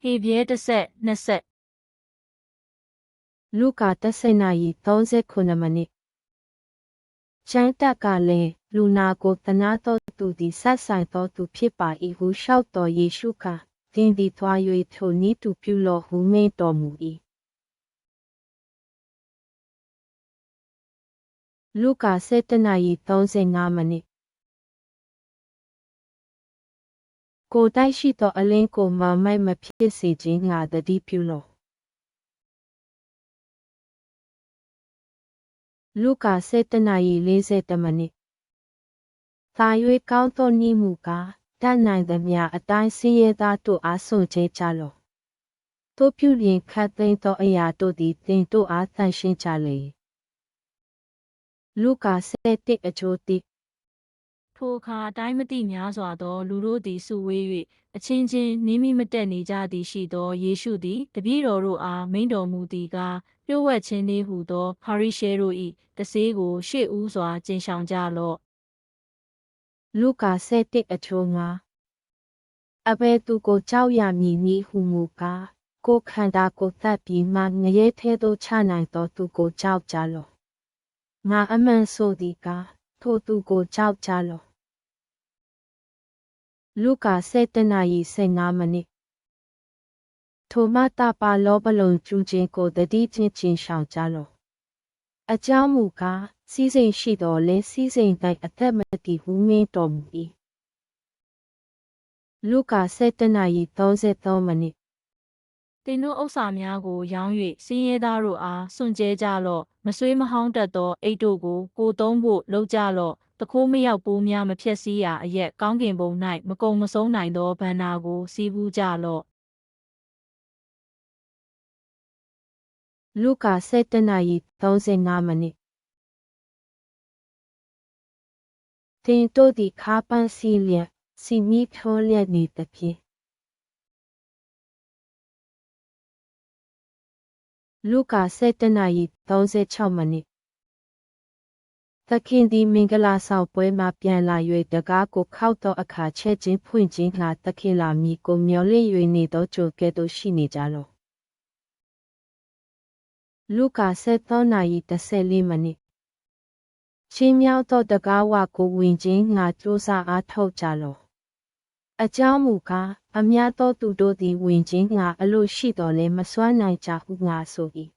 ဟေပြဲတစ်ဆက်နှစ်ဆက်လူကာတဆိနာရီ39မိနစ်ကျမ်းတက်ကလည်းလူနာကိုတနာတော်သူသည်ဆက်ဆိုင်တော်သူဖြစ်ပါ၏ဟုလျှောက်တော်ယေရှုကသင်သည်သွား၍ထိုနည်းသူပြုလော့ဟုမိန့်တော်မူ၏လူကာ7နာရီ35မိနစ် ကိုယ်တိုက်ရှိသောအလင်းကိုမမိုက်မဖြစ်စေခြင်းငါတတိပြုလော့လူကာ7နာရီ40မိနစ်သာ၍ကောင်းသောနည်းမူကားတတ်နိုင်သမျှအတိုင်းစင်းရဲသားတို့အားဆွန်ချကြလော့တို့ပြုလျင်ခတ်သိမ်းသောအရာတို့သည်တင်တို့အားသန့်ရှင်းကြလေလူကာ7အချိုးတိ ထိုအခါအတိုင်းမသိများစွာသော လူတို့သည်စုဝေး၍အချင်းချင်းနိမိမတက်နေကြသည်ရှိသောယေရှုသည်တပည့်တော်တို့အားမိန့်တော်မူသည်ကားပြည့်ဝတ်ခြင်းလေးဟုသောဖာရိရှဲတို့၏တဆေးကို ရှေ့ဦးစွာကျင့်ဆောင်ကြလော့လူကာ7အချိုးငါအဘဲသူကိုကြောက်ရမည်နည်းဟုမူကားကိုယ်ခန္ဓာကိုသတ်ပြီးမှငရဲထဲသို့ချနိုင်သောသူကိုကြောက်ကြလော့ငါအမှန်ဆိုသည်ကားထိုသူကိုကြောက်ကြလော့ လူကာ7နာရီ15မိနစ်ထိုမတာပါလောပလုံကျူးခြင်းကိုတတိချင်းချင်းရှောင်ကြလော့အကြောင်းမူကားစီးစိမ်ရှိတော်လဲစီးစိမ်တိုင်းအသက်မတည်ဟုမင်းတော်မူ၏လူကာ7နာရီ33မိနစ်တင်တို့ဥစ္စာများကိုရောင်း၍စင်းရဲသားတို့အားစွန့်ကြဲကြလော့မဆွေးမဟောင်းတတ်သောအိတ်တို့ကိုကိုသုံးဖို့လုပ်ကြလော့ တခိုးမရောက်ပိုးများမဖြက်စီးရာအရက်ကောင်းကင်ဘုံ၌မကုံမဆုံးနိုင်သောဘန္နာကိုစီးပူးကြလော့လူကာ7နာရီ35မိနစ်တင်တို့သည်ခါပန်းစီလျက်စီမီဖြောလျက်နေသဖြင့်လူကာ7နာရီ36မိနစ် သခင်သည်မင်္ဂလာဆောင်ပွဲမှပြန်လာ၍တကားကိုခောက်သောအခါချက်ချင်းဖွင့်ခြင်းငှာသခင်လာမည်ကိုမျှော်လင့်၍နေသောကြိုကဲ့သို့ရှိနေကြလော့လူကာ7နာရီ14မိနစ်ချင်းမြောက်သောတကားဝကိုဝင်ခြင်းငါကြိုးစားအားထုတ်ကြလော့အကြောင်းမူကားအများသောသူတို့သည်ဝင်ခြင်းငါအလို့ရှိတော်လဲမစွမ်းနိုင်ကြဟုငါဆို၏